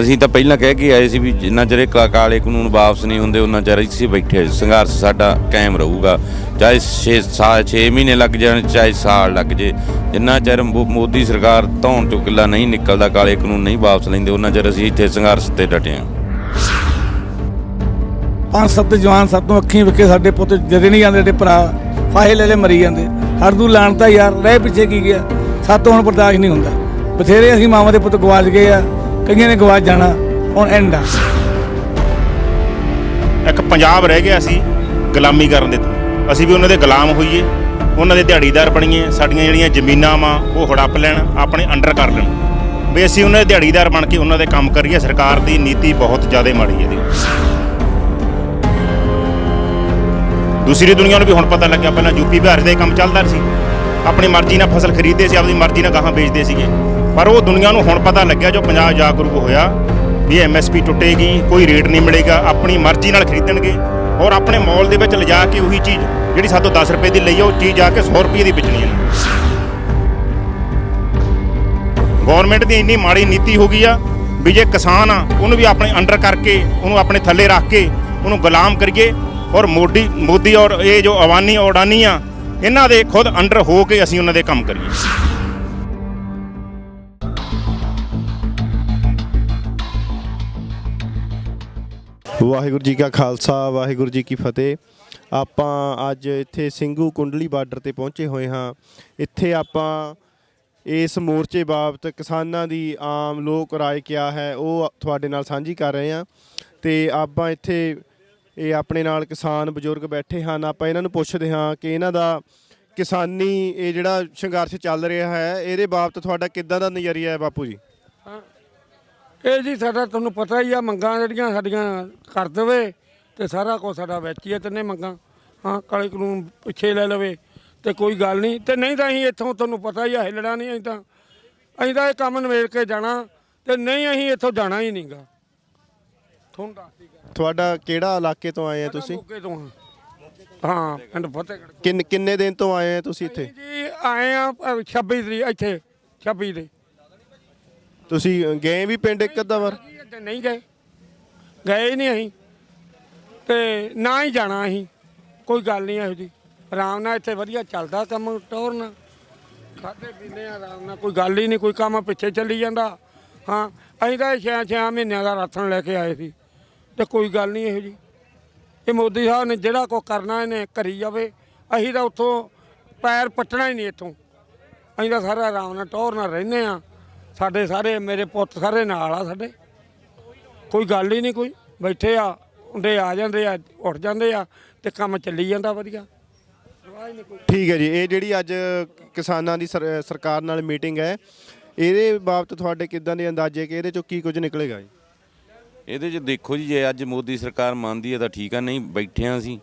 ਅਸੀਂ ਤਾਂ ਪਹਿਲਾਂ ਕਹਿ ਕੇ ਆਏ ਸੀ ਵੀ ਜਿੰਨਾ ਚਿਰ ਇਹ ਕਾ- ਕਾਲੇ ਕਾਨੂੰਨ ਵਾਪਸ ਨਹੀਂ ਹੁੰਦੇ ਉਹਨਾਂ ਚਿਰ ਅਸੀਂ ਬੈਠੇ ਸੰਘਰਸ਼ ਸਾਡਾ ਕਾਇਮ ਰਹੂਗਾ। ਚਾਹੇ 6 ਸਾਲ 6 ਮਹੀਨੇ ਲੱਗ ਜਾਣ, ਚਾਹੇ ਸਾਲ ਲੱਗ ਜੇ। ਜਿੰਨਾ ਚਿਰ ਮੋ- ਮੋਦੀ ਸਰਕਾਰ ਧੌਣ ਚੋਂ ਕਿੱਲਾ ਨਹੀਂ ਨਿਕਲਦਾ, ਕਾਲੇ ਕਾਨੂੰਨ ਨਹੀਂ ਵਾਪਸ ਲੈਂਦੇ ਉਹਨਾਂ ਚਿਰ ਅਸੀਂ ਇੱਥੇ ਸੰਘਰਸ਼ ਤੇ ਡਟੇ ਹਾਂ। ਪੰਜ ਸੱਤ ਜਵਾਨ ਸਭ ਤੋਂ ਅੱਖੀਂ ਵਿਖੇ ਸਾਡੇ ਪੁੱਤ ਜਦੇ ਨਹੀਂ ਜਾਂਦੇ ਸਾਡੇ ਭਰਾ ਫਾਹੇ ਲੈ ਲੈ ਮਰੀ ਜਾਂਦੇ। ਹਰਦੂ ਲਾਣਤਾ ਯਾਰ, ਰਹਿ ਪਿੱਛੇ ਕੀ ਗਿਆ? ਸਾਤੋਂ ਹੁਣ ਬਰਦਾਸ਼ਤ ਨਹੀਂ ਹੁੰਦਾ। ਬਥੇਰੇ ਅਸੀਂ ਮਾਵਾਂ ਦੇ ਪੁੱਤ ਗਵਾਚ ਗਏ ਆ। ਕਈਆਂ ਨੇ ਗਵਾਚ ਜਾਣਾ, ਹੁਣ ਐਂਡ ਆ। ਇੱਕ ਪੰਜਾਬ ਰਹਿ ਗਿਆ ਸੀ, ਗੁਲਾਮੀ ਕਰਨ ਦੇ ਤੋਂ। ਅਸੀਂ ਵੀ ਉਹਨਾਂ ਦੇ ਗੁਲਾਮ ਹੋਈਏ, ਉਹਨਾਂ ਦੇ ਦਿਹਾੜੀਦਾਰ ਬਣੀਏ, ਸਾਡੀਆਂ ਜਿਹੜੀਆਂ ਜ਼ਮੀਨਾਂ ਵਾ, ਉਹ ਹੜੱਪ ਲੈਣ, ਆਪਣੇ ਅੰਡਰ ਕਰ ਲੈਣ। ਵੀ ਅਸੀਂ ਉਹਨਾਂ ਦੇ ਦਿਹਾੜੀਦਾਰ ਬਣ ਕੇ ਉਹਨਾਂ ਦੇ ਕੰਮ ਕਰੀਏ, ਸਰਕਾਰ ਦੀ ਨੀਤੀ ਬਹੁਤ ਜ਼ਿਆਦਾ ਮਾੜੀ ਹੈ ਇਹਦੀ। ਦੂਸਰੀ ਦੁਨੀਆ ਨੂੰ ਵੀ ਹੁਣ ਪਤਾ ਲੱਗਿਆ, ਪਹਿਲਾਂ ਯੂਪੀ ਬਿਹਾਰ ਦੇ ਕੰਮ ਚੱਲਦਾ ਸੀ। ਆਪਣੀ ਮਰਜ਼ੀ ਨਾਲ ਫਸਲ ਖਰੀਦਦੇ ਸੀ ਆਪਣੀ ਮਰਜ਼ੀ ਨਾਲ ਗਾਹਾਂ ਵੇਚਦੇ ਸੀਗੇ। ਪਰ ਉਹ ਦੁਨੀਆ ਨੂੰ ਹੁਣ ਪਤਾ ਲੱਗਿਆ ਜੋ ਪੰਜਾਬ ਜਾਗਰੂਕ ਹੋਇਆ ਵੀ ਐਮਐਸਪੀ ਟੁੱਟੇਗੀ, ਕੋਈ ਰੇਟ ਨਹੀਂ ਮਿਲੇਗਾ, ਆਪਣੀ ਮਰਜ਼ੀ ਨਾਲ ਖਰੀਦਣਗੇ ਔਰ ਆਪਣੇ ਮਾਲ ਦੇ ਵਿੱਚ ਲਿਜਾ ਕੇ ਉਹੀ ਚੀਜ਼ ਜਿਹੜੀ ਸਾਤੋਂ 10 ਰੁਪਏ ਦੀ ਲਈ ਆ, ਉਹ ਚੀਜ਼ ਜਾ ਕੇ 100 ਰੁਪਏ ਦੀ ਵੇਚਣੀ ਹੈ ਗਵਰਨਮੈਂਟ ਦੀ ਇੰਨੀ ਮਾੜੀ ਨੀਤੀ ਹੋ ਗਈ ਆ ਵੀ ਜੇ ਕਿਸਾਨ ਆ, ਉਹਨੂੰ ਵੀ ਆਪਣੇ ਅੰਡਰ ਕਰਕੇ, ਉਹਨੂੰ ਆਪਣੇ ਥੱਲੇ ਰੱਖ ਕੇ, ਉਹਨੂੰ ਗੁਲਾਮ ਕਰੀਏ ਔਰ ਮੋਦੀ ਮੋਦੀ ਔਰ ਇਹ ਜੋ ਅਵਾਨੀ ਔਰ ਆ, ਇਹਨਾਂ ਦੇ ਖੁਦ ਅੰਡਰ ਹੋ ਕੇ ਅਸੀਂ ਉਹਨਾਂ ਦੇ ਕੰਮ ਕਰੀਏ। ਵਾਹਿਗੁਰੂ ਜੀ ਕਾ ਖਾਲਸਾ, ਵਾਹਿਗੁਰੂ ਜੀ ਕੀ ਫਤਿਹ। ਆਪਾਂ ਅੱਜ ਇੱਥੇ ਸਿੰਘੂ ਕੁੰਡਲੀ ਬਾਰਡਰ ਤੇ ਪਹੁੰਚੇ ਹੋਏ ਹਾਂ। ਇੱਥੇ ਆਪਾਂ ਇਸ ਮੋਰਚੇ ਬਾਬਤ ਕਿਸਾਨਾਂ ਦੀ ਆਮ ਲੋਕ ਰਾਏ ਕਿਆ ਹੈ, ਉਹ ਤੁਹਾਡੇ ਨਾਲ ਸਾਂਝੀ ਕਰ ਰਹੇ ਹਾਂ। ਤੇ ਆਪਾਂ ਇੱਥੇ ਇਹ ਆਪਣੇ ਨਾਲ ਕਿਸਾਨ ਬਜ਼ੁਰਗ ਬੈਠੇ ਹਨ। ਆਪਾਂ ਇਹਨਾਂ ਨੂੰ ਪੁੱਛਦੇ ਹਾਂ ਕਿ ਇਹਨਾਂ ਦਾ ਕਿਸਾਨੀ ਇਹ ਜਿਹੜਾ ਸੰਘਰਸ਼ ਚੱਲ ਰਿਹਾ ਹੈ, ਇਹਦੇ ਬਾਬਤ ਤੁਹਾਡਾ ਕਿੱਦਾਂ ਦਾ ਨਜ਼ਰੀਆ ਹੈ ਬਾਪੂ ਜੀ? ਇਹ ਜੀ ਸਾਡਾ ਤੁਹਾਨੂੰ ਪਤਾ ਹੀ ਆ ਮੰਗਾਂ ਜਿਹੜੀਆਂ ਸਾਡੀਆਂ ਕਰ ਦੇਵੇ ਤੇ ਸਾਰਾ ਕੁਝ ਸਾਡਾ ਵਿੱਚ ਹੀ ਹੈ ਤਿੰਨੇ ਮੰਗਾਂ। ਹਾਂ ਕਾਲੇ ਕਾਨੂੰਨ ਪਿੱਛੇ ਲੈ ਲਵੇ ਤੇ ਕੋਈ ਗੱਲ ਨਹੀਂ। ਤੇ ਨਹੀਂ ਤਾਂ ਅਸੀਂ ਇੱਥੋਂ ਤੁਹਾਨੂੰ ਪਤਾ ਹੀ ਆ ਹਿੱਲਣਾ ਨਹੀਂ ਅਸੀਂ ਤਾਂ ਅਸੀਂ ਤਾਂ ਇਹ ਕੰਮ ਨਵੇੜ ਕੇ ਜਾਣਾ ਤੇ ਨਹੀਂ ਅਸੀਂ ਇੱਥੋਂ ਜਾਣਾ ਹੀ ਨਹੀਂਗਾ। ਤੁਹਾਨੂੰ ਦੱਸਦੀ ਗੱਲ ਤੁਹਾਡਾ ਕਿਹੜਾ ਇਲਾਕੇ ਤੋਂ ਆਏ ਆ ਤੁਸੀਂ? ਮੋਗੇ ਤੋਂ ਹਾਂ। ਹਾਂ ਪਿੰਡ ਫਤਿਹਗੜ੍ਹ ਕਿੰਨ ਕਿੰਨੇ ਦਿਨ ਤੋਂ ਆਏ ਆ ਤੁਸੀਂ ਇੱਥੇ? ਜੀ ਆਏ ਆ ਅ, 26 ਤਰੀਕ ਇੱਥੇ 26 ਦੇ ਤੁਸੀਂ ਗਏ ਵੀ ਪਿੰਡ ਇੱਕ ਅੱਧਾ ਵਾਰ? ਤੇ ਨਹੀਂ ਗਏ। ਗਏ ਹੀ ਨਹੀਂ ਅਸੀਂ। ਤੇ ਨਾ ਹੀ ਜਾਣਾ ਅਸੀਂ। ਕੋਈ ਗੱਲ ਨਹੀਂ ਇਹੋ ਜੀ ਆਰਾਮ ਨਾਲ ਇੱਥੇ ਵਧੀਆ ਚੱਲਦਾ ਕੰਮ ਟੋਰਨ। ਖਾਦੇ ਪੀਂਦੇ ਆ ਆਰਾਮ ਨਾਲ। ਕੋਈ ਗੱਲ ਹੀ ਨਹੀਂ, ਕੋਈ ਕੰਮ ਪਿੱਛੇ ਚੱਲੀ ਜਾਂਦਾ। ਹਾਂ, ਅਸੀਂ ਤਾਂ 6-6 ਮਹੀਨਿਆਂ ਦਾ ਰਾਸ਼ਨ ਲੈ ਕੇ ਆਏ ਸੀ। ਤੇ ਕੋਈ ਗੱਲ ਨਹੀਂ ਇਹੋ ਜੀ ਇਹ ਮੋਦੀ ਸਾਹਿਬ ਨੇ ਜਿਹੜਾ ਕੋ ਕਰਨਾ ਇਹਨੇ ਕਰੀ ਜਾਵੇ। ਅਸੀਂ ਤਾਂ ਉੱਥੋਂ ਪੈਰ ਪੱਟਣਾ ਹੀ ਨਹੀਂ ਇੱਥੋਂ। ਅਸੀਂ ਤਾਂ ਸਾਰਾ ਆਰਾਮ ਨਾਲ ਟੌਰ ਨਾਲ ਰਹਿੰਦੇ ਆ ਸਾਡੇ ਸਾਰੇ ਮੇਰੇ ਪੁੱਤ ਸਾਰੇ ਨਾਲ ਆ ਸਾਡੇ। ਕੋਈ ਗੱਲ ਹੀ ਨਹੀਂ ਕੋਈ। ਬੈਠੇ ਆ ਹੁੰਦੇ ਆ ਜਾਂਦੇ ਆ ਉੱਠ ਜਾਂਦੇ ਆ ਤੇ ਕੰਮ ਚੱਲੀ ਜਾਂਦਾ ਵਧੀਆ। ਠੀਕ ਹੈ ਜੀ। ਇਹ ਜਿਹੜੀ ਅੱਜ ਕਿਸਾਨਾਂ ਦੀ ਸਰ- ਸਰਕਾਰ ਨਾਲ ਮੀਟਿੰਗ ਹੈ ਇਹਦੇ ਬਾਬਤ ਤੁਹਾਡੇ ਕਿੱਦਾਂ ਦੇ ਅੰਦਾਜ਼ੇ ਕਿ ਇਹਦੇ ਚੋਂ ਕੀ ਕੁਝ ਨਿਕਲੇਗਾ ਜੀ? ਇਹਦੇ 'ਚ ਦੇਖੋ ਜੀ ਜੇ ਅੱਜ ਮੋਦੀ ਸਰਕਾਰ ਮੰਨਦੀ ਹੈ ਤਾਂ ਠੀਕ ਆ ਨਹੀਂ ਬੈਠੇ ਹਾਂ ਅਸੀਂ।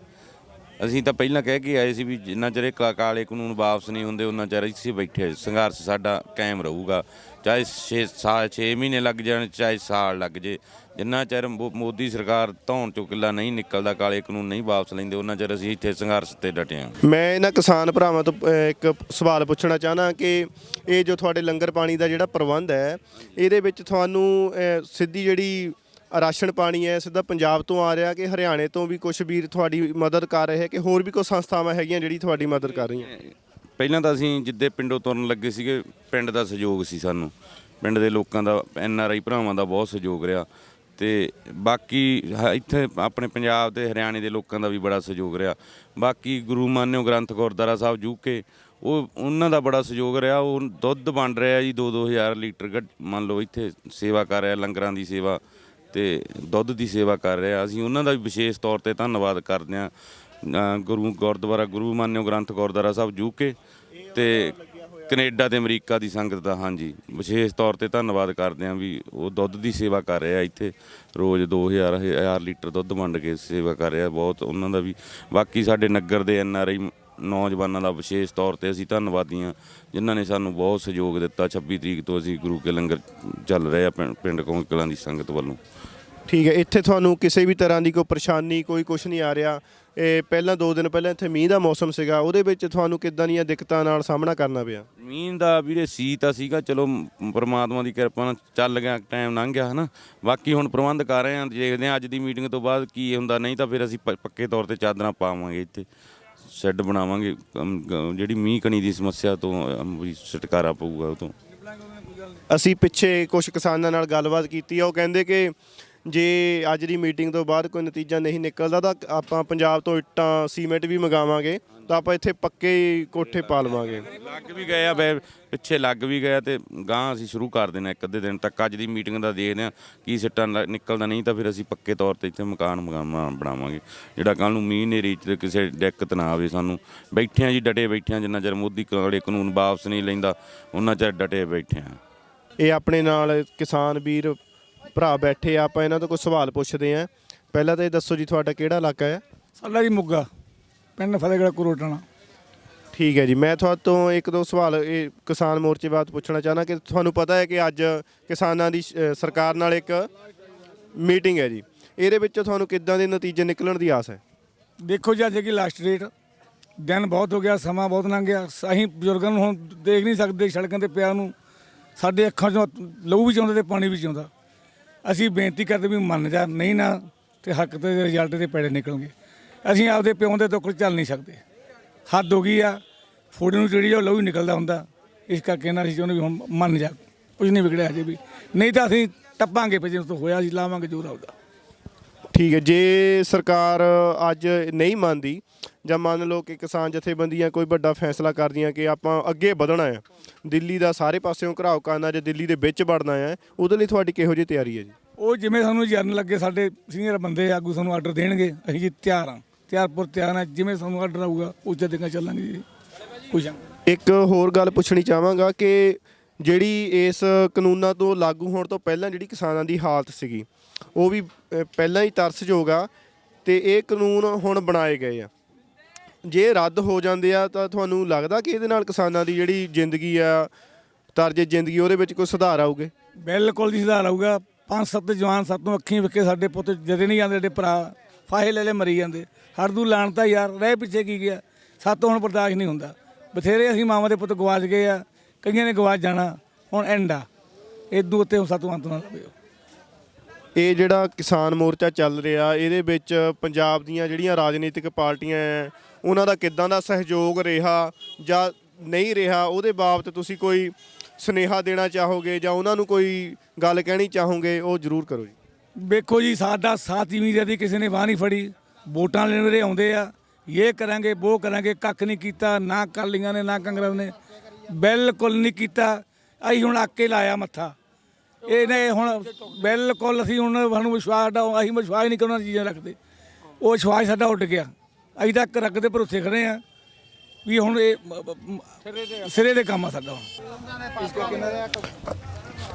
ਅਸੀਂ ਤਾਂ ਪਹਿਲਾਂ ਕਹਿ ਕੇ ਆਏ ਸੀ ਵੀ ਜਿੰਨਾ ਚਿਰ ਇਹ ਕਾ- ਕਾਲੇ ਕਾਨੂੰਨ ਵਾਪਸ ਨਹੀਂ ਹੁੰਦੇ ਉਹਨਾਂ ਚਿਰ ਅਸੀਂ ਬੈਠੇ ਹਾਂ। ਸੰਘਰਸ਼ ਸਾਡਾ ਕਾਇਮ ਰਹੂਗਾ। ਚਾਹੇ 6 ਸਾਲ 6 ਮਹੀਨੇ ਲੱਗ ਜਾਣ ਚਾਹੇ ਸਾਲ ਲੱਗ ਜੇ। ਜਿੰਨਾ ਚਿਰ ਮੋ- ਮੋਦੀ ਸਰਕਾਰ ਧੌਣ ਚੋਂ ਕਿੱਲਾ ਨਹੀਂ ਨਿਕਲਦਾ ਕਾਲੇ ਕਾਨੂੰਨ ਨਹੀਂ ਵਾਪਸ ਲੈਂਦੇ ਉਹਨਾਂ ਚਿਰ ਅਸੀਂ ਇੱਥੇ ਸੰਘਰਸ਼ ਤੇ ਡਟੇ ਹਾਂ ਮੈਂ ਇਹਨਾਂ ਕਿਸਾਨ ਭਰਾਵਾਂ ਤੋਂ ਅਹ, ਇੱਕ ਸਵਾਲ ਪੁੱਛਣਾ ਚਾਹਨਾ ਕਿ ਇਹ ਜੋ ਤੁਹਾਡੇ ਲੰਗਰ ਪਾਣੀ ਦਾ ਜਿਹੜਾ ਪ੍ਰਬੰਧ ਹੈ ਇਹਦੇ ਵਿੱਚ ਤੁਹਾਨੂੰ ਅਹ, ਸਿੱਧੀ ਜਿਹੜੀ ਰਾਸ਼ਨ ਪਾਣੀ ਹੈ ਸਿੱਧਾ ਪੰਜਾਬ ਤੋਂ ਆ ਰਿਹਾ ਕਿ ਹਰਿਆਣੇ ਤੋਂ ਵੀ ਕੁਝ ਵੀਰ ਤੁਹਾਡੀ ਮਦਦ ਕਰ ਰਹੇ ਹੈ ਕਿ ਹੋਰ ਵੀ ਕੋਈ ਸੰਸਥਾਵਾਂ ਹੈਗੀਆਂ ਜਿਹੜੀ ਤੁਹਾਡੀ ਮਦਦ ਕਰ ਰਹੀਆਂ? ਪਹਿਲਾਂ ਤਾਂ ਅਸੀਂ ਜਿੱਦੇ ਪਿੰਡੋਂ ਤੁਰਨ ਲੱਗੇ ਸੀਗੇ, ਪਿੰਡ ਦਾ ਸਹਿਯੋਗ ਸੀ ਸਾਨੂੰ। ਪਿੰਡ ਦੇ ਲੋਕਾਂ ਦਾ, ਐਨ ਆਰ ਆਈ ਭਰਾਵਾਂ ਦਾ ਬਹੁਤ ਸਹਿਯੋਗ ਰਿਹਾ। ਤੇ ਬਾਕੀ ਹ- ਇੱਥੇ ਆਪਣੇ ਪੰਜਾਬ ਤੇ ਹਰਿਆਣੇ ਦੇ ਲੋਕਾਂ ਦਾ ਵੀ ਬੜਾ ਸਹਿਯੋਗ ਰਿਹਾ। ਬਾਕੀ ਗੁਰੂ ਮਾਨਿਓ ਗ੍ਰੰਥ ਗੁਰਦੁਆਰਾ ਸਾਹਿਬ ਜੂਕੇ ਉਹ, ਉਹਨਾਂ ਦਾ ਬੜਾ ਸਹਿਯੋਗ ਰਿਹਾ। ਉਹ ਦੁੱਧ ਵੰਡ ਰਿਹਾ ਜੀ 2-2000 ਲੀਟਰ ਗੱਡ, ਮੰਨ ਲਓ ਇੱਥੇ ਸੇਵਾ ਕਰ ਰਿਹਾ, ਲੰਗਰਾਂ ਦੀ ਸੇਵਾ ਤੇ ਦੁੱਧ ਦੀ ਸੇਵਾ ਕਰ ਰਿਹਾ। ਅਸੀਂ ਉਹਨਾਂ ਦਾ ਵੀ ਵਿਸ਼ੇਸ਼ ਤੌਰ ਤੇ ਧੰਨਵਾਦ ਕਰਦੇ ਹਾਂ। ਅ, ਗੁਰੂ ਗੁਰਦੁਆਰਾ ਗੁਰੂ ਮਾਨਿਓ ਗ੍ਰੰਥ ਗੁਰਦੁਆਰਾ ਸਾਹਿਬ ਜੂਕੇ ਤੇ ਕੈਨੇਡਾ ਤੇ ਅਮਰੀਕਾ ਦੀ ਸੰਗਤ ਦਾ ਹਾਂਜੀ। ਵਿਸ਼ੇਸ਼ ਤੌਰ ਤੇ ਧੰਨਵਾਦ ਕਰਦੇ ਹਾਂ ਵੀ ਉਹ ਦੁੱਧ ਦੀ ਸੇਵਾ ਕਰ ਰਿਹਾ ਇੱਥੇ। ਰੋਜ਼ 2000 ਹਜ਼ਾਰ ਲੀਟਰ ਦੁੱਧ ਵੰਡ ਕੇ ਸੇਵਾ ਕਰ ਰਿਹਾ ਬਹੁਤ ਉਹਨਾਂ ਦਾ ਵੀ। ਬਾਕੀ ਸਾਡੇ ਨਗਰ ਦੇ ਐਨ ਆਰ ਆਈ ਨੌਜਵਾਨਾਂ ਦਾ ਵਿਸ਼ੇਸ਼ ਤੌਰ ਤੇ ਅਸੀਂ ਧੰਨਵਾਦੀ ਹਾਂ ਜਿਨ੍ਹਾਂ ਨੇ ਸਾਨੂੰ ਬਹੁਤ ਸਹਿਯੋਗ ਦਿੱਤਾ। 26 ਤਰੀਕ ਤੋਂ ਅਸੀਂ ਗੁਰੂ ਕੇ ਲੰਗਰ ਚੱਲ ਰਿਹਾ ਪਿੰ- ਪਿੰਡ ਕੌਂਕਲਾਂ ਦੀ ਸੰਗਤ ਵੱਲੋਂ। ਠੀਕ ਹੈ ਇੱਥੇ ਤੁਹਾਨੂੰ ਕਿਸੇ ਵੀ ਤਰ੍ਹਾਂ ਦੀ ਕੋਈ ਪਰੇਸ਼ਾਨੀ ਕੋਈ ਕੁਝ ਨਹੀਂ ਆ ਰਿਹਾ। ਇਹ ਪਹਿਲਾਂ 2 ਦਿਨ ਪਹਿਲਾਂ ਇੱਥੇ ਮੀਂਹ ਦਾ ਮੌਸਮ ਸੀਗਾ ਉਹਦੇ ਵਿੱਚ ਤੁਹਾਨੂੰ ਕਿੱਦਾਂ ਦੀਆਂ ਦਿੱਕਤਾਂ ਨਾਲ ਸਾਹਮਣਾ ਕਰਨਾ ਪਿਆ? ਮੀਂਹ ਦਾ ਵੀਰੇ ਸੀ ਤਾਂ ਸੀਗਾ ਚਲੋ ਪ੍ਰਮਾਤਮਾ ਦੀ ਕਿਰਪਾ ਨਾਲ ਚੱਲ ਗਿਆ ਟਾਈਮ ਲੰਘ ਗਿਆ ਹਨਾ। ਬਾਕੀ ਹੁਣ ਪ੍ਰਬੰਧ ਕਰ ਰਹੇ ਹਾਂ ਦੇਖਦੇ ਹਾਂ ਅੱਜ ਦੀ ਮੀਟਿੰਗ ਤੋਂ ਬਾਅਦ ਕੀ ਹੁੰਦਾ ਨਹੀਂ ਤਾਂ ਫਿਰ ਅਸੀਂ ਪ- ਪੱਕੇ ਤੌਰ ਤੇ ਚਾਦਰਾਂ ਪਾਵਾਂਗੇ ਇੱਥੇ। ਸ਼ੈੱਡ ਬਣਾਵਾਂਗੇ ਅਮ, ਗ- ਜਿਹੜੀ ਮੀਂਹ ਕਣੀ ਦੀ ਸਮੱਸਿਆ ਤੋਂ ਅਮ, ਵੀ ਛੁਟਕਾਰਾ ਪਊਗਾ ਉਹ ਤੋਂ। ਅਸੀਂ ਪਿੱਛੇ ਕੁਝ ਕਿਸਾਨਾਂ ਨਾਲ ਗੱਲਬਾਤ ਕੀਤੀ ਆ ਉਹ ਕਹਿੰਦੇ ਕਿ ਜੇ ਅੱਜ ਦੀ ਮੀਟਿੰਗ ਤੋਂ ਬਾਅਦ ਕੋਈ ਨਤੀਜਾ ਨਹੀਂ ਨਿਕਲਦਾ ਤਾਂ ਆਪਾਂ ਪੰਜਾਬ ਤੋਂ ਇੱਟਾਂ ਸੀਮੈਂਟ ਵੀ ਮੰਗਾਵਾਂਗੇ ਤਾਂ ਆਪਾਂ ਇੱਥੇ ਪੱਕੇ ਕੋਠੇ ਪਾ ਲਵਾਂਗੇ। ਲੱਗ ਵੀ ਗਏ ਆ ਬੈ- ਪਿੱਛੇ ਲੱਗ ਵੀ ਗਿਆ ਤੇ ਗਾਂ ਅਸੀਂ ਸ਼ੁਰੂ ਕਰ ਦੇਣਾ ਇੱਕ ਅੱਧੇ ਦਿਨ ਤੱਕ। ਅੱਜ ਦੀ ਮੀਟਿੰਗ ਦਾ ਦੇਖਦੇ ਆ ਕੀ ਸਿੱਟਾ ਨ- ਨਿਕਲਦਾ ਨਹੀਂ ਤਾਂ ਫਿਰ ਅਸੀਂ ਪੱਕੇ ਤੌਰ ਤੇ ਇੱਥੇ ਮਕਾਨ ਮਕਾਨ ਬਣਾਵਾਂਗੇ। ਜਿਹੜਾ ਕੱਲ ਨੂੰ ਮੀਂਹ ਨੇਰੀ ਚ ਕਿਸੇ ਦਿੱਕਤ ਨਾ ਆਵੇ ਸਾਨੂੰ। ਬੈਠੇ ਆ ਜੀ ਡਟੇ ਬੈਠੇ ਆ ਜਿੰਨਾ ਚਿਰ ਮੋਦੀ ਕਾਲੇ ਕਾਨੂੰਨ ਵਾਪਸ ਨਹੀਂ ਲੈਂਦਾ ਉਹਨਾਂ ਚਿਰ ਡਟੇ ਬੈਠੇ ਆ। ਇਹ ਆਪਣੇ ਨਾਲ ਕਿਸਾਨ ਵੀਰ ਭਰਾ ਬੈਠੇ ਆ ਆਪਾਂ ਇਹਨਾਂ ਤੋਂ ਕੁਝ ਸਵਾਲ ਪੁੱਛਦੇ ਆ ਪਹਿਲਾਂ ਤਾਂ ਇਹ ਦੱਸੋ ਜੀ ਤੁਹਾਡਾ ਕਿਹੜਾ ਇਲਾਕਾ ਹੈ? ਸਾਡਾ ਜੀ ਮੁੱਗਾ ਪਿੰਡ ਫਤਿਹਗੜ੍ਹ ਕੁਰੋਟਣਾ। ਠੀਕ ਹੈ ਜੀ ਮੈਂ ਤੁਹਾਡੇ ਤੋਂ ਇੱਕ ਦੋ ਸਵਾਲ ਇਹ ਕਿਸਾਨ ਮੋਰਚੇ ਬਾਤ ਪੁੱਛਣਾ ਚਾਹਨਾ ਕਿ ਤੁਹਾਨੂੰ ਪਤਾ ਹੈ ਕਿ ਅੱਜ ਕਿਸਾਨਾਂ ਦੀ ਅ, ਸਰਕਾਰ ਨਾਲ ਇੱਕ ਮੀਟਿੰਗ ਹੈ ਜੀ। ਇਹਦੇ ਵਿੱਚੋਂ ਤੁਹਾਨੂੰ ਕਿੱਦਾਂ ਦੇ ਨਤੀਜੇ ਨਿਕਲਣ ਦੀ ਆਸ ਹੈ? ਦੇਖੋ ਜੀ ਅੱਜ ਕੀ ਲਾਸਟ ਡੇਟ ਦਿਨ ਬਹੁਤ ਹੋ ਗਿਆ ਸਮਾਂ ਬਹੁਤ ਲੰਘ ਗਿਆ। ਅਸੀਂ ਬਜ਼ੁਰਗਾਂ ਨੂੰ ਹੁਣ ਦੇਖ ਨਹੀਂ ਸਕਦੇ ਸੜਕਾਂ ਤੇ ਪਿਆ ਨੂੰ। ਸਾਡੇ ਅੱਖਾਂ 'ਚੋਂ ਲਹੂ ਵੀ ਚਾਉਂਦਾ ਤੇ ਪਾਣੀ ਵੀ ਚਾਉਂਦਾ ਅਸੀਂ ਬੇਨਤੀ ਕਰਦੇ ਵੀ ਮੰਨ ਜਾ, ਨਹੀਂ ਨਾ, ਤੇ ਹੱਕ ਤੇ ਰਿਜ਼ਲਟ ਦੇ ਪੈੜੇ ਨਿਕਲਣਗੇ। ਅਸੀਂ ਆਪਦੇ ਪਿਓ ਦੇ ਦੁੱਖ ਚੱਲ ਨਹੀਂ ਸਕਦੇ। ਹੱਦ ਹੋ ਗਈ ਆ ਫੋੜੇ ਨੂੰ ਜਿਹੜੀ ਆ ਉਹ ਲਹੂ ਹੀ ਨਿਕਲਦਾ ਹੁੰਦਾ। ਇਸ ਕਰਕੇ ਇਹਨਾਂ ਅਸੀਂ ਚਾਹੁੰਦੇ ਵੀ ਹੁਣ ਮੰਨ ਜਾ ਕੁਝ ਨਹੀਂ ਵਿਗੜਿਆ ਹਜੇ ਵੀ। ਨਹੀਂ ਤਾਂ ਅਸੀਂ ਟੱਪਾਂਗੇ ਪੇ ਜਿਸ ਤੋਂ ਹੋਇਆ ਅਸੀਂ ਲਾਵਾਂਗੇ ਜੋਰ ਆਪਦਾ। ਠੀਕ ਹੈ ਜੇ ਸਰਕਾਰ ਅੱਜ ਨਹੀਂ ਮੰਨਦੀ ਜਾਂ ਮੰਨ ਲਓ ਕਿ ਕਿਸਾਨ ਜਥੇਬੰਦੀਆਂ ਕੋਈ ਵੱਡਾ ਫੈਸਲਾ ਕਰਦੀਆਂ ਕਿ ਆਪਾਂ ਅੱਗੇ ਵਧਣਾ ਹੈ ਦਿੱਲੀ ਦਾ ਸਾਰੇ ਪਾਸਿਓਂ ਘਰਾਓ ਕਰਨਾ ਜੇ ਦਿੱਲੀ ਦੇ ਵਿੱਚ ਵੜਨਾ ਹੈ ਉਹਦੇ ਲਈ ਤੁਹਾਡੀ ਕਿਹੋ ਜਿਹੀ ਤਿਆਰੀ ਹੈ ਜੀ? ਉਹ ਜਿਵੇਂ ਸਾਨੂੰ ਜਰਨ ਲੱਗੇ ਸਾਡੇ ਸੀਨੀਅਰ ਬੰਦੇ ਆਗੂ ਸਾਨੂੰ ਆਰਡਰ ਦੇਣਗੇ ਅਸੀਂ ਜੀ ਤਿਆਰ ਹਾਂ। ਤਿਆਰਪੁਰ ਤਿਆਰ ਹਾਂ ਜਿਵੇਂ ਸਾਨੂੰ ਆਰਡਰ ਆਊਗਾ ਉੱਚੇ ਤੱਕ ਚੱਲਾਂਗੇ ਜੀ। ਇੱਕ ਹੋਰ ਗੱਲ ਪੁੱਛਣੀ ਚਾਹਾਂਗਾ ਕਿ ਜਿਹੜੀ ਇਸ ਕਾਨੂੰਨਾਂ ਤੋਂ ਲਾਗੂ ਹੋਣ ਤੋਂ ਪਹਿਲਾਂ ਜਿਹੜੀ ਕਿਸਾਨਾਂ ਦੀ ਹਾਲਤ ਸੀਗੀ ਉਹ ਵੀ ਅ, ਪਹਿਲਾਂ ਹੀ ਤਰਸਯੋਗ ਆ ਤੇ ਇਹ ਕਾਨੂੰਨ ਹੁਣ ਬਣਾਏ ਗਏ ਆ। ਜੇ ਰੱਦ ਹੋ ਜਾਂਦੇ ਆ ਤਾਂ ਤੁਹਾਨੂੰ ਲੱਗਦਾ ਕਿ ਇਹਦੇ ਨਾਲ ਕਿਸਾਨਾਂ ਦੀ ਜਿਹੜੀ ਜ਼ਿੰਦਗੀ ਆ ਤਰਜੇ ਜ਼ਿੰਦਗੀ ਉਹਦੇ ਵਿੱਚ ਕੋਈ ਸੁਧਾਰ ਆਊਗੇ? ਬਿਲਕੁਲ ਜੀ ਸੁਧਾਰ ਆਊਗਾ। ਪੰਜ ਸੱਤ ਜਵਾਨ ਸੱਤ ਨੂੰ ਅੱਖੀਂ ਵਿਖੇ ਸਾਡੇ ਪੁੱਤ ਜਦੇ ਨਹੀਂ ਜਾਂਦੇ ਸਾਡੇ ਭਰਾ ਫਾਹੇ ਲੈ ਲੈ ਮਰੀ ਜਾਂਦੇ। ਹਰਦੂ ਲਾਣਤਾ ਯਾਰ ਰਹਿ ਪਿੱਛੇ ਕੀ ਗਿਆ? ਸੱਤ ਹੁਣ ਬਰਦਾਸ਼ਤ ਨਹੀਂ ਹੁੰਦਾ। ਬਥੇਰੇ ਅਸੀਂ ਮਾਵਾਂ ਦੇ ਪੁੱਤ ਗਵਾਚ ਗਏ ਆ ਕਈਆਂ ਨੇ ਗਵਾਚ ਜਾਣਾ ਹੁਣ ਐਂਡ ਆ। ਇਦੋਂ ਉੱਤੇ ਹੁਣ ਸਾਤੋਂ ਅੰਤ ਨਾ ਲਵੇ ਇਹ ਜਿਹੜਾ ਕਿਸਾਨ ਮੋਰਚਾ ਚੱਲ ਰਿਹਾ, ਇਹਦੇ ਵਿੱਚ ਪੰਜਾਬ ਦੀਆਂ ਜਿਹੜੀਆਂ ਰਾਜਨੀਤਿਕ ਪਾਰਟੀਆਂ ਐ, ਉਹਨਾਂ ਦਾ ਕਿੱਦਾਂ ਦਾ ਸਹਿਯੋਗ ਰਿਹਾ ਜਾਂ ਨਹੀਂ ਰਿਹਾ, ਉਹਦੇ ਬਾਬਤ ਤੁਸੀਂ ਕੋਈ ਸੁਨੇਹਾ ਦੇਣਾ ਚਾਹੋਗੇ ਜਾਂ ਉਹਨਾਂ ਨੂੰ ਕੋਈ ਗੱਲ ਕਹਿਣੀ ਚਾਹੋਗੇ, ਉਹ ਜ਼ਰੂਰ ਕਰੋ ਜੀ। ਵੇਖੋ ਜੀ, ਸਾਡਾ ਸਾਥ ਹੀ ਦੀ ਕਿਸੇ ਨੇ ਬਾਹ ਨਹੀਂ ਫੜੀ, ਵੋਟਾਂ ਲੈਣ ਵੇਲੇ ਆਉਂਦੇ ਆ, ਇਹ ਕਰਾਂਗੇ, ਉਹ ਕਰਾਂਗੇ, ਕੱਖ ਨਹੀਂ ਕੀਤਾ, ਨਾ ਕਾਲੀਆਂ ਨੇ, ਨਾ ਕਾਂਗਰਸ ਨੇ, ਬਿਲਕੁਲ ਨਹੀਂ ਕੀਤਾ, ਅਸੀਂ ਹੁਣ ਆਕੇ ਲਾਇਆ ਮੱਥਾ। ਇਹਨੇ ਹੁਣ ਬਿਲਕੁਲ ਅਸੀਂ ਹੁਣ ਸਾਨੂੰ ਵਿਸ਼ਵਾਸ ਦਾ ਅਸੀਂ ਵਿਸ਼ਵਾਸ ਨਹੀਂ ਕਰਨਾ ਚੀਜ਼ਾਂ ਰੱਖਦੇ। ਉਹ ਵਿਸ਼ਵਾਸ ਸਾਡਾ ਉੱਡ ਗਿਆ। ਅਸੀਂ ਤਾਂ ਰੱਖਦੇ ਭਰੋਸੇ ਖੜੇ ਆ ਵੀ ਹੁਣ ਇਹ ਸਿਰੇ ਦੇ ਕੰਮ ਆ ਸਾਡਾ ਹੁਣ।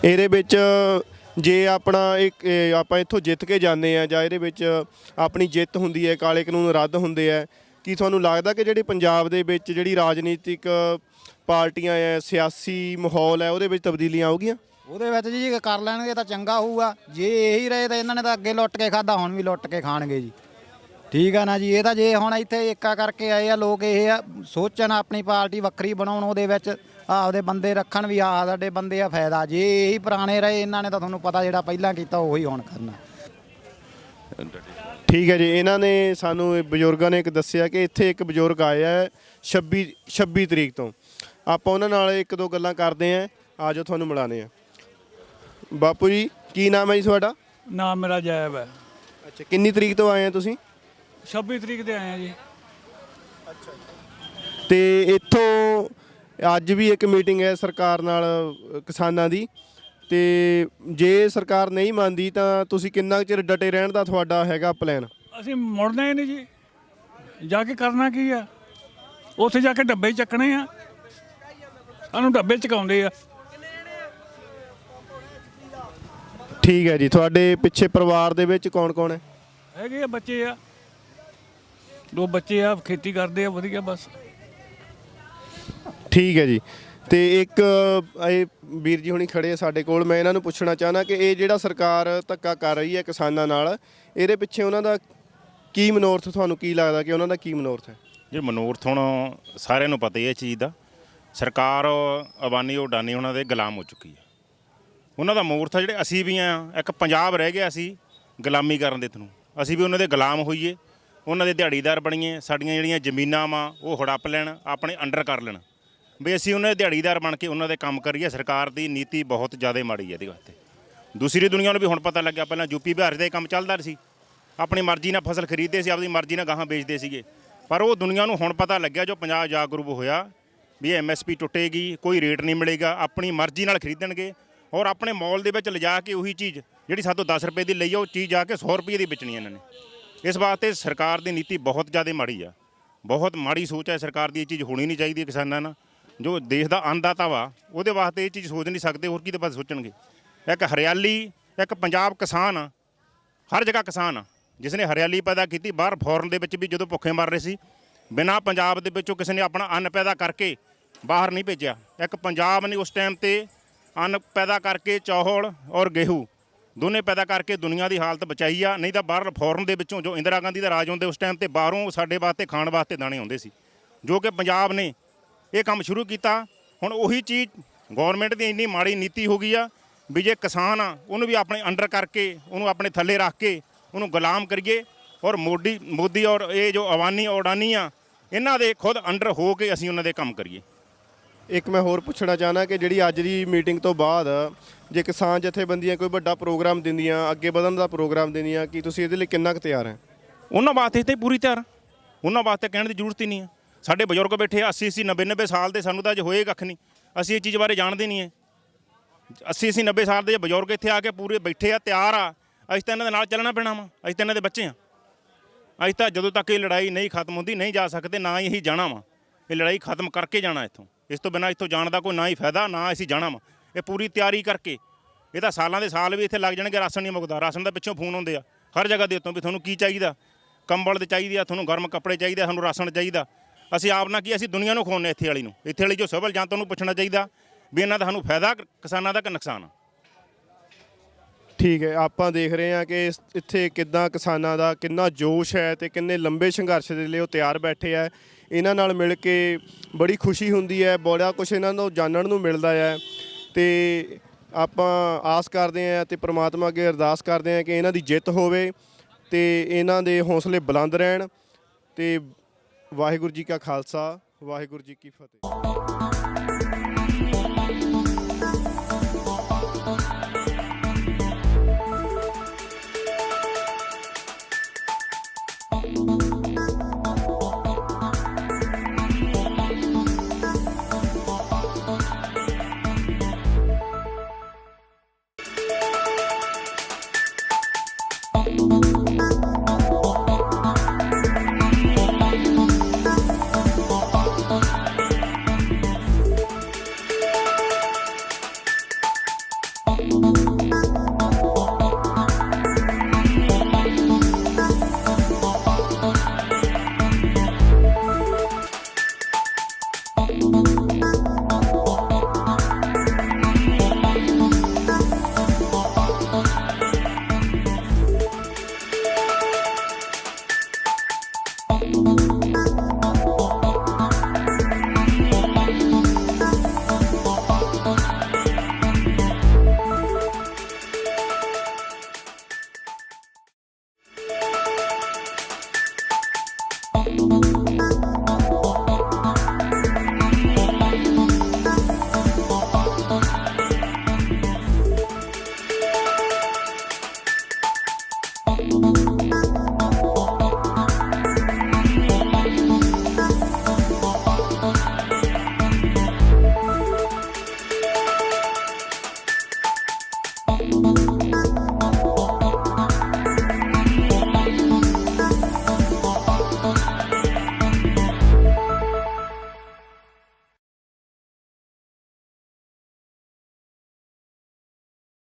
ਇਹਦੇ ਵਿੱਚ ਜੇ ਆਪਣਾ ਇੱਕ, ਇਹ ਆਪਾਂ ਇੱਥੋਂ ਜਿੱਤ ਕੇ ਜਾਂਦੇ ਆ ਜਾਂ ਇਹਦੇ ਵਿੱਚ ਆਪਣੀ ਜਿੱਤ ਹੁੰਦੀ ਹੈ, ਕਾਲੇ ਕਾਨੂੰਨ ਰੱਦ ਹੁੰਦੇ ਆ ਕੀ ਤੁਹਾਨੂੰ ਲੱਗਦਾ ਕਿ ਜਿਹੜੀ ਪੰਜਾਬ ਦੇ ਵਿੱਚ ਜਿਹੜੀ ਰਾਜਨੀਤਿਕ ਪਾਰਟੀਆਂ ਐ ਸਿਆਸੀ ਮਾਹੌਲ ਹੈ, ਉਹਦੇ ਵਿੱਚ ਤਬਦੀਲੀਆਂ ਆਉਗੀਆਂ? ਉਹਦੇ ਵਿੱਚ ਜੀ ਜੇ ਕਰ ਲੈਣਗੇ ਤਾਂ ਚੰਗਾ ਹੋਊਗਾ। ਜੇ ਇਹੀ ਰਹੇ ਤਾਂ ਇਹਨਾਂ ਨੇ ਤਾਂ ਅੱਗੇ ਲੁੱਟ ਕੇ ਖਾਦਾ ਹੁਣ ਵੀ ਲੁੱਟ ਕੇ ਖਾਣਗੇ ਜੀ। ਠੀਕ ਆ ਨਾ ਜੀ, ਇਹ ਤਾਂ ਜੇ ਹੁਣ ਇੱਥੇ ਏਕਾ ਕਰਕੇ ਆਏ ਆ, ਲੋਕ ਇਹ ਆ, ਸੋਚਣ ਆਪਣੀ ਪਾਰਟੀ ਵੱਖਰੀ ਬਣਾਉਣ ਉਹਦੇ ਵਿੱਚ, ਆਪਦੇ ਬੰਦੇ ਰੱਖਣ ਵੀ ਆ ਸਾਡੇ ਬੰਦੇ ਆ, ਫਾਇਦਾ। ਜੇ ਇਹੀ ਪੁਰਾਣੇ ਰਹੇ, ਇਹਨਾਂ ਨੇ ਤਾਂ ਤੁਹਾਨੂੰ ਪਤਾ ਜਿਹੜਾ ਪਹਿਲਾਂ ਕੀਤਾ, ਉਹੀ ਹੁਣ ਕਰਨਾ। ਠੀਕ ਹੈ ਜੀ, ਇਹਨਾਂ ਨੇ ਸਾਨੂੰ ਇਹ ਬਜ਼ੁਰਗਾਂ ਨੇ ਇੱਕ ਦੱਸਿਆ ਕਿ ਇੱਥੇ ਇੱਕ ਬਜ਼ੁਰਗ ਆਇਆ ਹੈ 26 26 ਤਰੀਕ ਤੋਂ। ਆਪਾਂ ਉਹਨਾਂ ਨਾਲ ਇੱਕ ਦੋ ਗੱਲਾਂ ਕਰਦੇ ਆਂ ਆਜੋ ਤੁਹਾਨੂੰ ਮਿਲਾਨੇ ਆ। ਬਾਪੂ ਜੀ ਕੀ ਨਾਮ ਹੈ ਜੀ ਤੁਹਾਡਾ? ਨਾਮ ਮੇਰਾ ਜੈਬ ਹੈ। ਅੱਛਾ ਕਿੰਨੀ ਤਰੀਕ ਤੋਂ ਆਏ ਆ ਤੁਸੀਂ? 26 ਤਰੀਕ ਤੇ ਆਏ ਆ ਜੀ। ਤੇ ਇੱਥੋਂ ਅੱਜ ਵੀ ਇੱਕ ਮੀਟਿੰਗ ਹੈ ਸਰਕਾਰ ਨਾਲ ਕਿਸਾਨਾਂ ਦੀ। ਤੇ ਜੇ ਸਰਕਾਰ ਨਹੀਂ ਮੰਨਦੀ ਤਾਂ ਤੁਸੀਂ ਕਿੰਨਾ ਚਿਰ ਡਟੇ ਰਹਿਣ ਦਾ ਤੁਹਾਡਾ ਹੈਗਾ ਪਲਾਨ? ਅਸੀਂ ਮੁੜਨਾ ਹੀ ਨਹੀਂ ਜੀ। ਜਾ ਕੇ ਕਰਨਾ ਕੀ ਆ? ਉੱਥੇ ਜਾ ਕੇ ਡੱਬੇ ਚੱਕਣੇ ਆ। ਸਾਨੂੰ ਡੱਬੇ ਚਕਾਉਂਦੇ ਆ। ਠੀਕ ਹੈ ਜੀ ਤੁਹਾਡੇ ਪਿੱਛੇ ਪਰਿਵਾਰ ਦੇ ਵਿੱਚ ਕੌਣ ਕੌਣ ਹੈ? ਹੈਗੇ ਆ ਬੱਚੇ ਆ। ਦੋ ਬੱਚੇ ਆ ਖੇਤੀ ਕਰਦੇ ਆ ਵਧੀਆ ਬਸ। ਠੀਕ ਹੈ ਜੀ ਤੇ ਇੱਕ ਇਹ ਵੀਰ ਜੀ ਹੁਣੀ ਖੜੇ ਆ ਸਾਡੇ ਕੋਲ ਮੈਂ ਇਹਨਾਂ ਨੂੰ ਪੁੱਛਣਾ ਚਾਹਨਾ ਕਿ ਇਹ ਜਿਹੜਾ ਸਰਕਾਰ ਧੱਕਾ ਕਰ ਰਹੀ ਹੈ ਕਿਸਾਨਾਂ ਨਾਲ ਇਹਦੇ ਪਿੱਛੇ ਉਹਨਾਂ ਦਾ ਕੀ ਮਨੋਰਥ ਤੁਹਾਨੂੰ ਕੀ ਲੱਗਦਾ ਕਿ ਉਹਨਾਂ ਦਾ ਕੀ ਮਨੋਰਥ ਹੈ? ਜੇ ਮਨੋਰਥ ਹੁਣ ਸਾਰਿਆਂ ਨੂੰ ਪਤਾ ਹੀ ਹੈ ਇਹ ਚੀਜ਼ ਦਾ। ਸਰਕਾਰ ਅਬਾਨੀ ਉਡਾਨੀ ਉਹਨਾਂ ਦੇ ਗੁਲਾਮ ਹੋ ਚੁੱਕੀ ਹੈ। ਉਹਨਾਂ ਦਾ ਮੂਰਥ ਜਿਹੜੇ ਅਸੀਂ ਵੀ ਆ, ਇੱਕ ਪੰਜਾਬ ਰਹਿ ਗਿਆ ਅਸੀਂ ਗੁਲਾਮੀ ਕਰਨ ਦੇ ਤਨੂੰ ਅਸੀਂ ਵੀ ਉਹਨਾਂ ਦੇ ਗੁਲਾਮ ਹੋਈਏ, ਉਹਨਾਂ ਦੇ ਦਿਹਾੜੀਦਾਰ ਬਣੀਏ, ਸਾਡੀਆਂ ਜਿਹੜੀਆਂ ਜ਼ਮੀਨਾਂ ਵਾ, ਉਹ ਹੜੱਪ ਲੈਣ, ਆਪਣੇ ਅੰਡਰ ਕਰ ਲੈਣ। ਵੀ ਅਸੀਂ ਉਹਨਾਂ ਦੇ ਦਿਹਾੜੀਦਾਰ ਬਣ ਕੇ ਉਹਨਾਂ ਦੇ ਕੰਮ ਕਰੀਏ, ਸਰਕਾਰ ਦੀ ਨੀਤੀ ਬਹੁਤ ਜ਼ਿਆਦਾ ਮਾੜੀ ਹੈ ਇਹਦੇ ਵਾਸਤੇ। ਦੂਸਰੀ ਦੁਨੀਆ ਨੂੰ ਵੀ ਹੁਣ ਪਤਾ ਲੱਗਿਆ, ਪਹਿਲਾਂ ਯੂਪੀ ਬਿਹਾਰ ਦੇ ਕੰਮ ਚੱਲਦਾ ਸੀ। ਆਪਣੀ ਮਰਜ਼ੀ ਨਾਲ ਫਸਲ ਖਰੀਦਦੇ ਸੀ ਆਪਣੀ ਮਰਜ਼ੀ ਨਾਲ ਗਾਹਾਂ ਵੇਚਦੇ ਸੀਗੇ। ਪਰ ਉਹ ਦੁਨੀਆ ਨੂੰ ਹੁਣ ਪਤਾ ਲੱਗਿਆ, ਜੋ ਪੰਜਾਬ ਜਾਗਰੂਕ ਹੋਇਆ, ਵੀ ਐਮਐਸਪੀ ਟੁੱਟੇਗੀ, ਕੋਈ ਰੇਟ ਨਹੀਂ ਮਿਲੇਗਾ, ਆਪਣੀ ਮਰਜ਼ੀ ਨਾਲ ਖਰੀਦਣਗੇ ਔਰ ਆਪਣੇ ਮਾਲ ਦੇ ਵਿੱਚ ਲਿਜਾ ਕੇ ਉਹੀ ਚੀਜ਼ ਜਿਹੜੀ ਸਾਤੋਂ 10 ਰੁਪਏ ਦੀ ਲਈ ਆ, ਉਹ ਚੀਜ਼ ਜਾ ਕੇ 100 ਰੁਪਏ ਦੀ ਵੇਚਣੀ ਇਹਨਾਂ ਨੇ। ਇਸ ਵਾਸਤੇ ਸਰਕਾਰ ਦੀ ਨੀਤੀ ਬਹੁਤ ਜ਼ਿਆਦਾ ਮਾੜੀ ਆ। ਬਹੁਤ ਮਾੜੀ ਸੋਚ ਹੈ ਸਰਕਾਰ ਦੀ, ਇਹ ਚੀਜ਼ ਹੋਣੀ ਨਹੀਂ ਚਾਹੀਦੀ ਕਿਸਾਨਾਂ ਨਾਲ। ਜੋ ਦੇਸ਼ ਦਾ ਅੰਨਦਾਤਾ ਵਾ, ਉਹਦੇ ਵਾਸਤੇ ਇਹ ਚੀਜ਼ ਸੋਚ ਨਹੀਂ ਸਕਦੇ, ਹੋਰ ਕਿਹਦੇ ਵਾਸਤੇ ਸੋਚਣਗੇ। ਇੱਕ ਹਰਿਆਲੀ, ਇੱਕ ਪੰਜਾਬ ਕਿਸਾਨ ਆ, ਹਰ ਜਗ੍ਹਾ ਕਿਸਾਨ ਆ। ਜਿਸ ਨੇ ਹਰਿਆਲੀ ਪੈਦਾ ਕੀਤੀ, ਬਾਹਰ ਫੋਰਨ ਦੇ ਵਿੱਚ ਵੀ ਜਦੋਂ ਭੁੱਖੇ ਮਰ ਰਹੇ ਸੀ, ਬਿਨਾਂ ਪੰਜਾਬ ਦੇ ਵਿੱਚੋਂ ਕਿਸੇ ਨੇ ਆਪਣਾ ਅੰਨ ਪੈਦਾ ਕਰਕੇ ਬਾਹਰ ਨਹੀਂ ਭੇਜਿਆ। ਇੱਕ ਪੰਜਾਬ ਨੇ ਉਸ ਟਾਈਮ ਤੇ ਅੰਨ ਪੈਦਾ ਕਰਕੇ ਚੌਲ ਔਰ ਗੇਹੂ, ਦੋਨੇ ਪੈਦਾ ਕਰਕੇ ਦੁਨੀਆ ਦੀ ਹਾਲਤ ਬਚਾਈ ਆ, ਨਹੀਂ ਤਾਂ ਬਾਹਰ ਫੋਰਨ ਦੇ ਵਿੱਚੋਂ ਜੋ ਇੰਦਰਾ ਗਾਂਧੀ ਦਾ ਰਾਜ ਹੁੰਦੇ ਉਸ ਟਾਈਮ ਤੇ ਬਾਹਰੋਂ ਸਾਡੇ ਵਾਸਤੇ, ਖਾਣ ਵਾਸਤੇ ਦਾਣੇ ਆਉਂਦੇ ਸੀ। ਜੋ ਕਿ ਪੰਜਾਬ ਨੇ ਇਹ ਕੰਮ ਸ਼ੁਰੂ ਕੀਤਾ। ਹੁਣ ਉਹੀ ਚੀਜ਼ ਗਵਰਨਮੈਂਟ ਦੀ ਇੰਨੀ ਮਾੜੀ ਨੀਤੀ ਹੋ ਗਈ ਆ ਵੀ ਜੇ ਕਿਸਾਨ ਆ, ਉਹਨੂੰ ਵੀ ਆਪਣੇ ਅੰਡਰ ਕਰਕੇ, ਉਹਨੂੰ ਆਪਣੇ ਥੱਲੇ ਰੱਖ ਕੇ, ਉਹਨੂੰ ਗੁਲਾਮ ਕਰੀਏ ਔਰ ਮੋਦੀ ਮੋਦੀ ਔਰ ਇਹ ਜੋ ਅਵਾਨੀ ਔਡਾਨੀ ਆ, ਇਹਨਾਂ ਦੇ ਖੁਦ ਅੰਡਰ ਹੋ ਕੇ ਅਸੀਂ ਉਹਨਾਂ ਦੇ ਕੰਮ ਕਰੀਏ। ਇੱਕ ਮੈਂ ਹੋਰ ਪੁੱਛਣਾ ਚਾਹਨਾ ਕਿ ਜਿਹੜੀ ਅੱਜ ਦੀ ਮੀਟਿੰਗ ਤੋਂ ਬਾਅਦ ਜੇ ਕਿਸਾਨ ਜਥੇਬੰਦੀਆਂ ਕੋਈ ਵੱਡਾ ਪ੍ਰੋਗਰਾਮ ਦਿੰਦੀਆਂ, ਅੱਗੇ ਵਧਣ ਦਾ ਪ੍ਰੋਗਰਾਮ ਦਿੰਦੀਆਂ, ਕੀ ਤੁਸੀਂ ਇਹਦੇ ਲਈ ਕਿੰਨਾ ਕੁ ਤਿਆਰ ਹੈ? ਉਹਨਾਂ ਵਾਸਤੇ ਤੇ ਪੂਰੀ ਤਿਆਰ। ਉਹਨਾਂ ਵਾਸਤੇ ਕਹਿਣ ਦੀ ਜ਼ਰੂਰਤ ਹੀ ਨਹੀਂ ਹੈ। ਸਾਡੇ ਬਜ਼ੁਰਗ ਬੈਠੇ 80 80 90 90 ਸਾਲ ਦੇ, ਸਾਨੂੰ ਤਾਂ ਅਜੇ ਹੋਏ ਕੱਖ ਨਹੀਂ। ਅਸੀਂ ਇਹ ਚੀਜ਼ ਬਾਰੇ ਜਾਣਦੇ ਨਹੀਂ ਹੈ। 80 80 90 ਸਾਲ ਦੇ ਬਜ਼ੁਰਗ ਇੱਥੇ ਆ ਕੇ ਪੂਰੇ ਬੈਠੇ ਆ, ਤਿਆਰ ਆ, ਅਸੀਂ ਤਾਂ ਇਹਨਾਂ ਦੇ ਨਾਲ ਚੱਲਣਾ ਪੈਣਾ ਵਾ। ਅਸੀਂ ਤਾਂ ਇਹਨਾਂ ਦੇ ਬੱਚੇ ਆ। ਅਸੀਂ ਤਾਂ ਜਦੋਂ ਤੱਕ ਇਹ ਲੜਾਈ ਨਹੀਂ ਖਤਮ ਹੁੰਦੀ, ਨਹੀਂ ਜਾ ਸਕਦੇ, ਨਾ ਹੀ ਅਸੀਂ ਜਾਣਾ ਵਾ। ਇਹ ਲੜਾਈ ਖਤਮ ਕਰਕੇ ਜਾਣਾ ਇੱਥੋਂ। ਇਸ ਤੋਂ ਬਿਨਾਂ ਇੱਥੋਂ ਜਾਣ ਦਾ ਕੋਈ ਨਾ ਹੀ ਫਾਇਦਾ, ਨਾ ਅਸੀਂ ਜਾਣਾ ਵਾ। ਇਹ ਪੂਰੀ ਤਿਆਰੀ ਕਰਕੇ, ਇਹ ਤਾਂ ਸਾਲਾਂ ਦੇ ਸਾਲ ਵੀ ਇੱਥੇ ਲੱਗ ਜਾਣਗੇ, ਰਾਸ਼ਨ ਨਹੀਂ ਮੁੱਕਦਾ। ਰਾਸ਼ਨ ਦਾ ਪਿੱਛੋਂ ਫੋਨ ਹੁੰਦੇ ਆ, ਹਰ ਜਗ੍ਹਾ ਦੇ ਉੱਤੋਂ ਵੀ ਤੁਹਾਨੂੰ ਕੀ ਚਾਹੀਦਾ? ਕੰਬਲ ਦੇ ਚਾਹੀਦੇ ਆ, ਤੁਹਾਨੂੰ ਗਰਮ ਕੱਪੜੇ ਚਾਹੀਦੇ ਆ ਸਾਨੂੰ ਰਾਸ਼ਨ ਚਾਹੀਦਾ। ਅਸੀਂ ਆਪ ਨਾ ਕੀ, ਅਸੀਂ ਦੁਨੀਆ ਨੂੰ ਖਵਾਉਂਦੇ ਇੱਥੇ ਵਾਲੀ ਨੂੰ। ਇੱਥੇ ਵਾਲੀ ਜੋ ਸਿਵਲ ਜਨਤਾ ਨੂੰ ਪੁੱਛਣਾ ਚਾਹੀਦਾ, ਵੀ ਇਹਨਾਂ ਦਾ ਸਾਨੂੰ ਫਾਇਦਾ, ਕਿਸਾਨਾਂ ਦਾ ਕਿ ਨੁਕਸਾਨ ਆ? ਠੀਕ ਹੈ, ਆਪਾਂ ਦੇਖ ਰਹੇ ਹਾਂ ਕਿ ਇਸ- ਇੱਥੇ ਕਿੱਦਾਂ ਕਿਸਾਨਾਂ ਦਾ ਕਿੰਨਾ ਜੋਸ਼ ਹੈ ਤੇ ਕਿੰਨੇ ਲੰਬੇ ਸੰਘਰਸ਼ ਦੇ ਲਈ ਉਹ ਤਿਆਰ ਬੈਠੇ ਆ। ਇਹਨਾਂ ਨਾਲ ਮਿਲ ਕੇ ਬੜੀ ਖੁਸ਼ੀ ਹੁੰਦੀ ਹੈ, ਬੜਾ ਕੁਝ ਇਹਨਾਂ ਨੂੰ ਜਾਣਨ ਨੂੰ ਮਿਲਦਾ ਹੈ ਤੇ ਆਪਾਂ ਆਸ ਕਰਦੇ ਹਾਂ ਤੇ ਪ੍ਰਮਾਤਮਾ ਅੱਗੇ ਅਰਦਾਸ ਕਰਦੇ ਹਾਂ ਕਿ ਇਹਨਾਂ ਦੀ ਜਿੱਤ ਹੋਵੇ ਤੇ ਇਹਨਾਂ ਦੇ ਹੌਸਲੇ ਬੁਲੰਦ ਰਹਿਣ ਤੇ ਵਾਹਿਗੁਰੂ ਜੀ ਕਾ ਖਾਲਸਾ, ਵਾਹਿਗੁਰੂ ਜੀ ਕੀ ਫਤਿਹ।